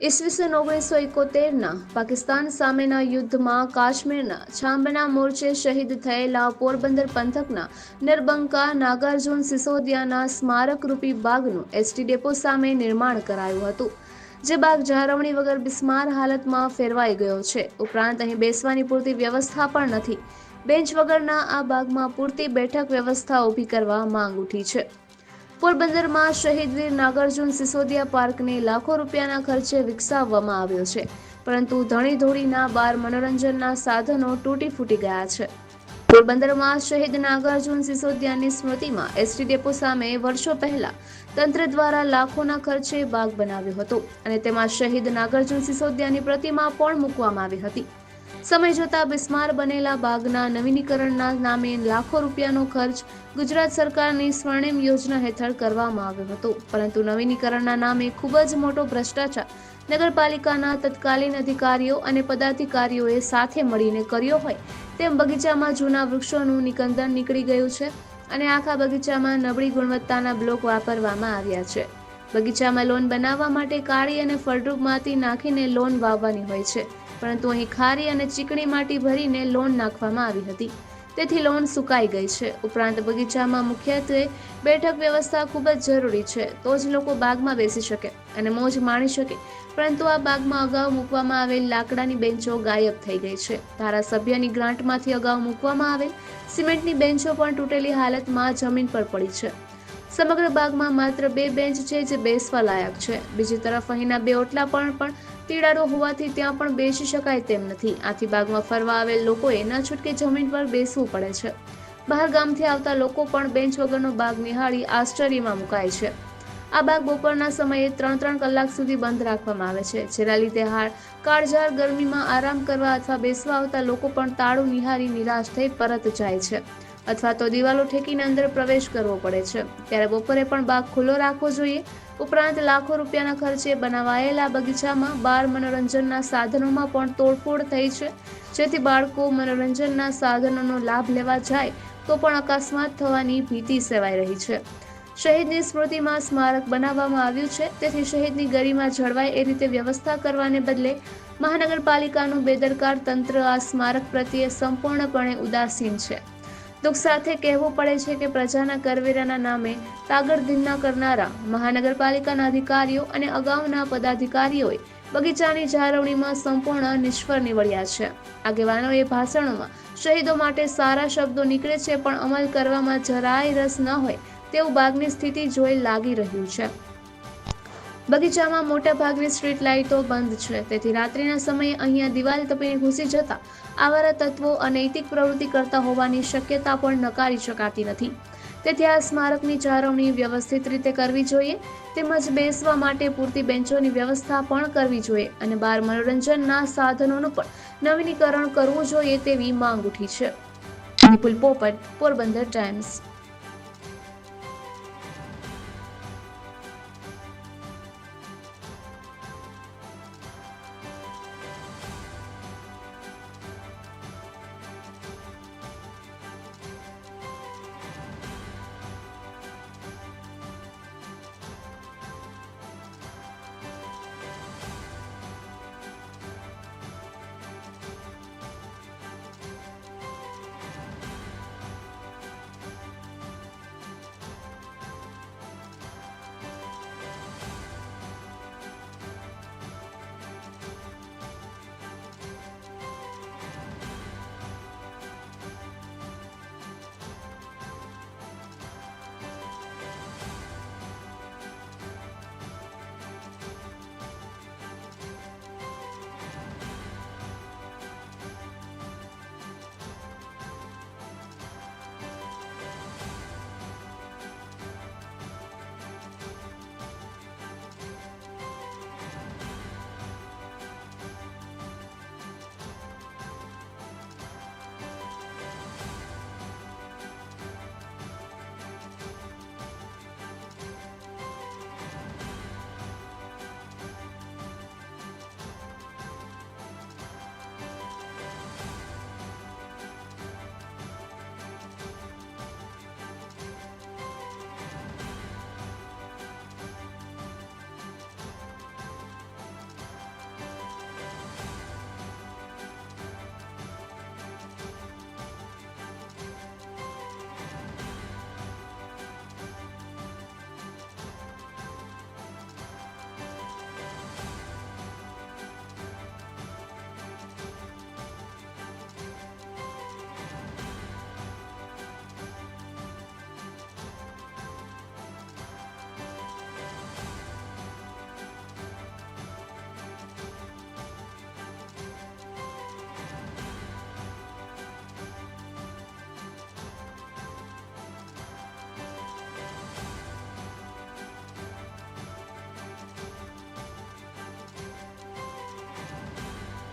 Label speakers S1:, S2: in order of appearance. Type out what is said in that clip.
S1: ઈસવીસન ઓગણીસો એકોતેરના પાકિસ્તાન સામેના યુદ્ધમાં કાશ્મીરના છાંબના મોરચે શહીદ થયેલા પોરબંદર પંથકના નિર્બંકા નાગાર્જુન સિસોદિયાના સ્મારકરૂપી બાગનું એસટી ડેપો સામે નિર્માણ કરાયું હતું, જે બાગ જાળવણી વગર બિસ્માર હાલતમાં ફેરવાઈ ગયો છે. ઉપરાંત અહીં બેસવાની પૂરતી વ્યવસ્થા પણ નથી. બેન્ચ વગરના આ બાગમાં પૂરતી બેઠક વ્યવસ્થા ઊભી કરવા માંગ ઉઠી છે. પોરબંદરમાં શહીદ વીર નાગાર્જુન સિસોદિયા પાર્કને લાખો રૂપિયાના ખર્ચે વિકસાવવામાં આવ્યો છે. પરંતુ ધણી ધોળીના બાર મનોરંજનના સાધનો તૂટી ફૂટી ગયા છે. પોરબંદરમાં શહીદ નાગાર્જુન સિસોદિયાની સ્મૃતિમાં એસટી ડેપો સામે વર્ષો પહેલા તંત્ર દ્વારા લાખોના ખર્ચે બાગ બનાવ્યો હતો અને તેમાં શહીદ નાગાર્જુન સિસોદિયાની પ્રતિમા પણ મૂકવામાં આવી હતી. સમય જતાં બિસ્માર બનેલા બાગના નવીનીકરણના નામે લાખો રૂપિયાનો ખર્ચ ગુજરાત સરકારની સ્વર્ણિમ યોજના હેઠળ કરવામાં આવ્યો હતો. પરંતુ નવીનીકરણના નામે ખૂબ જ મોટો ભ્રષ્ટાચાર નગરપાલિકાના તત્કાલીન અધિકારીઓ અને પદાધિકારીઓએ સાથે મળીને કર્યો હોય તેમ બગીચામાં જૂના વૃક્ષોનું નિકંદન નીકળી ગયું છે અને આખા બગીચામાં નબળી ગુણવત્તાના બ્લોક વાપરવામાં આવ્યા છે. બગીચામાં લોન બનાવવા માટે કાળી અને ફળદ્રુપ માટી નાખીને લોન વાવવાની હોય છે. પરંતુ અહીં ખારી અને ચીકણી માટી ભરીને લોન નાખવામાં આવી હતી. તેથી લોન સુકાઈ ગઈ છે. ઉપરાંત બગીચામાં મુખ્યત્વે બેઠક વ્યવસ્થા ખૂબ જ જરૂરી છે. તો જ લોકો બાગમાં બેસી શકે અને મોજ માણી શકે. પરંતુ આ બાગમાં અગાઉ મૂકવામાં આવેલ લાકડાની બેન્ચો ગાયબ થઈ ગઈ છે. ધારાસભ્યની ગ્રાન્ટમાંથી અગાઉ મૂકવામાં આવેલ સિમેન્ટની બેન્ચો પણ તૂટેલી હાલતમાં જમીન પર પડી છે. સમગ્ર બાગમાં માત્ર બે બેન્ચ છે જે બેસવા લાયક છે. બીજી તરફ અહીંના બે ઓટલા પણ પણ તીડારો હોવાથી ત્યાં પણ બેસી શકાય તેમ નથી. આથી બાગમાં ફરવા આવેલ લોકોએ ન છૂટકે જમીન પર બેસવું પડે છે. બહાર ગામથી આવતા લોકો પણ બેન્ચ વગરનો બાગ નિહાળી આશ્ચર્યમાં મુકાય છે. આ બાગ બપોરના સમયે ત્રણ ત્રણ કલાક સુધી બંધ રાખવામાં આવે છે, જેના લીધે હાલ કાળઝાળ ગરમીમાં આરામ કરવા અથવા બેસવા આવતા લોકો પણ તાળું નિહાળી નિરાશ થઈ પરત જાય છે. અથવા તો દિવાલો ઠેકીને અંદર પ્રવેશ કરવો પડે છે. ત્યારે બપોરે પણ બાગ ખુલ્લો રાખવો જોઈએ. ઉપરાંત લાખો રૂપિયાના ખર્ચે બનાવાયેલા બગીચામાં બાળ મનોરંજનના સાધનોમાં પણ તોડફોડ થઈ છે. જેથી બાળકો મનોરંજનના સાધનોનો લાભ લેવા જાય તો પણ અકસ્માત થવાની ભીતિ સેવાઈ રહી છે. શહીદની સ્મૃતિમાં સ્મારક બનાવવામાં આવ્યું છે. તેથી શહીદની ગરિમા જળવાય એ રીતે વ્યવસ્થા કરવાને બદલે મહાનગરપાલિકાનું બેદરકાર તંત્ર આ સ્મારક પ્રત્યે સંપૂર્ણપણે ઉદાસીન છે. દુઃખ સાથે કહેવું પડે છે કે પ્રજાના કરવેરાના નામે તાગડધીના કરનારા મહાનગરપાલિકાના અધિકારીઓ અને અગાઉના પદાધિકારીઓએ બગીચાની જાળવણીમાં સંપૂર્ણ નિષ્ફળ નીવડ્યા છે. આગેવાનોએ ભાષણોમાં શહીદો માટે સારા શબ્દો નીકળે છે પણ અમલ કરવામાં જરાય રસ ન હોય તેવું બાગની સ્થિતિ જોઈ લાગી રહ્યું છે. બગીચામાં મોટા ભાગની સ્ટ્રીટ લાઇટો બંધ છે. તેથી રાત્રિના સમયે અહીંયા દિવાલ તપીને ઘૂસી જતા આવારા તત્વો અનૈતિક પ્રવૃત્તિ કરતા હોવાની શક્યતા પણ નકારી શકાતી નથી. તેથી આ સ્મારકની જાળવણી વ્યવસ્થિત રીતે કરવી જોઈએ, તેમજ બેસવા માટે પૂરતી બેન્ચોની વ્યવસ્થા પણ કરવી જોઈએ અને બાર મનોરંજનના સાધનોનું પણ નવીનીકરણ કરવું જોઈએ તેવી માંગ ઉઠી છે. પોપટ, પોરબંદર ટાઈમ્સ.